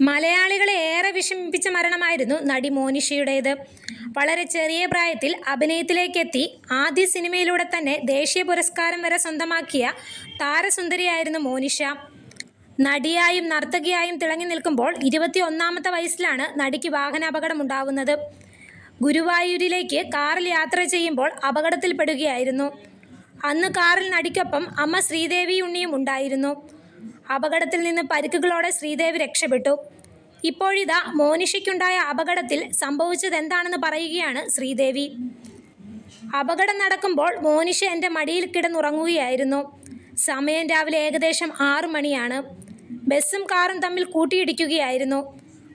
മലയാളികളെ ഏറെ വിഷമിപ്പിച്ച മരണമായിരുന്നു നടി മോനിഷയുടേത്. വളരെ ചെറിയ പ്രായത്തിൽ അഭിനയത്തിലേക്കെത്തി ആദ്യ സിനിമയിലൂടെ തന്നെ ദേശീയ പുരസ്കാരം വരെ സ്വന്തമാക്കിയ താരസുന്ദരിയായിരുന്നു മോനിഷ. നടിയായും നർത്തകിയായും തിളങ്ങി നിൽക്കുമ്പോൾ ഇരുപത്തി ഒന്നാമത്തെ വയസ്സിലാണ് നടിക്ക് വാഹനാപകടമുണ്ടാവുന്നത് ഗുരുവായൂരിലേക്ക് കാറിൽ യാത്ര ചെയ്യുമ്പോൾ അപകടത്തിൽപ്പെടുകയായിരുന്നു. അന്ന് കാറിൽ നടിക്കൊപ്പം അമ്മ ശ്രീദേവി ഉണ്ണിയും ഉണ്ടായിരുന്നു. അപകടത്തിൽ നിന്ന് പരിക്കുകളോടെ ശ്രീദേവി രക്ഷപ്പെട്ടു. ഇപ്പോഴിതാ മോനിഷയ്ക്കുണ്ടായ അപകടത്തിൽ സംഭവിച്ചത് എന്താണെന്ന് പറയുകയാണ് ശ്രീദേവി. അപകടം നടക്കുമ്പോൾ മോനിഷ എന്റെ മടിയിൽ കിടന്നുറങ്ങുകയായിരുന്നു. സമയം രാവിലെ ഏകദേശം ആറു മണിയാണ്. ബസ്സും കാറും തമ്മിൽ കൂട്ടിയിടിക്കുകയായിരുന്നു.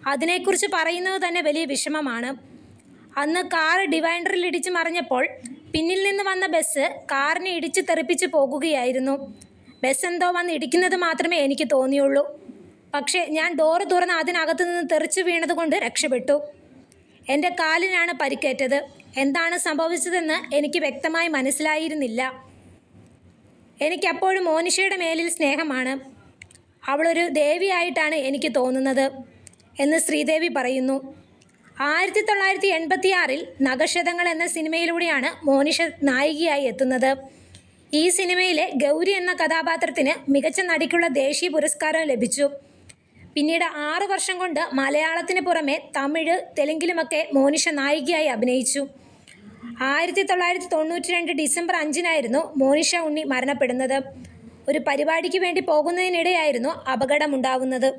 അതിനെക്കുറിച്ച് പറയുന്നത് തന്നെ വലിയ വിഷമമാണ്. അന്ന് കാർ ഡിവൈഡറിൽ ഇടിച്ചു മറിഞ്ഞപ്പോൾ പിന്നിൽ നിന്ന് വന്ന ബസ് കാറിനെ ഇടിച്ച് തെറിപ്പിച്ച് പോകുകയായിരുന്നു. ബസ് എന്തോ വന്ന് ഇടിക്കുന്നത് മാത്രമേ എനിക്ക് തോന്നിയുള്ളൂ. പക്ഷേ ഞാൻ ഡോറ് തുറന്ന് അതിനകത്തു നിന്ന് തെറിച്ചു വീണതുകൊണ്ട് രക്ഷപ്പെട്ടു. എന്റെ കാലിനാണ് പരിക്കേറ്റത്. എന്താണ് സംഭവിച്ചതെന്ന് എനിക്ക് വ്യക്തമായി മനസ്സിലായിരുന്നില്ല. എനിക്കപ്പോഴും മോനിഷയുടെ മേലിൽ സ്നേഹമാണ്. അവളൊരു ദേവിയായിട്ടാണ് എനിക്ക് തോന്നുന്നത് എന്ന് ശ്രീദേവി പറയുന്നു. ആയിരത്തി തൊള്ളായിരത്തി എൺപത്തിയാറിൽ നഖശതങ്ങൾ എന്ന സിനിമയിലൂടെയാണ് മോനിഷ നായികയായി എത്തുന്നത്. ഈ സിനിമയിലെ ഗൗരി എന്ന കഥാപാത്രത്തിന് മികച്ച നടിക്കുള്ള ദേശീയ പുരസ്കാരം ലഭിച്ചു. പിന്നീട് ആറു വർഷം കൊണ്ട് മലയാളത്തിന് പുറമെ തമിഴ് തെലുങ്കിലുമൊക്കെ മോനിഷ നായികയായി അഭിനയിച്ചു. ആയിരത്തി തൊള്ളായിരത്തി തൊണ്ണൂറ്റി രണ്ട് ഡിസംബർ അഞ്ചിനായിരുന്നു മോനിഷ ഉണ്ണി മരണപ്പെടുന്നത്. ഒരു പരിപാടിക്ക് വേണ്ടി പോകുന്നതിനിടെയായിരുന്നു അപകടമുണ്ടാവുന്നത്.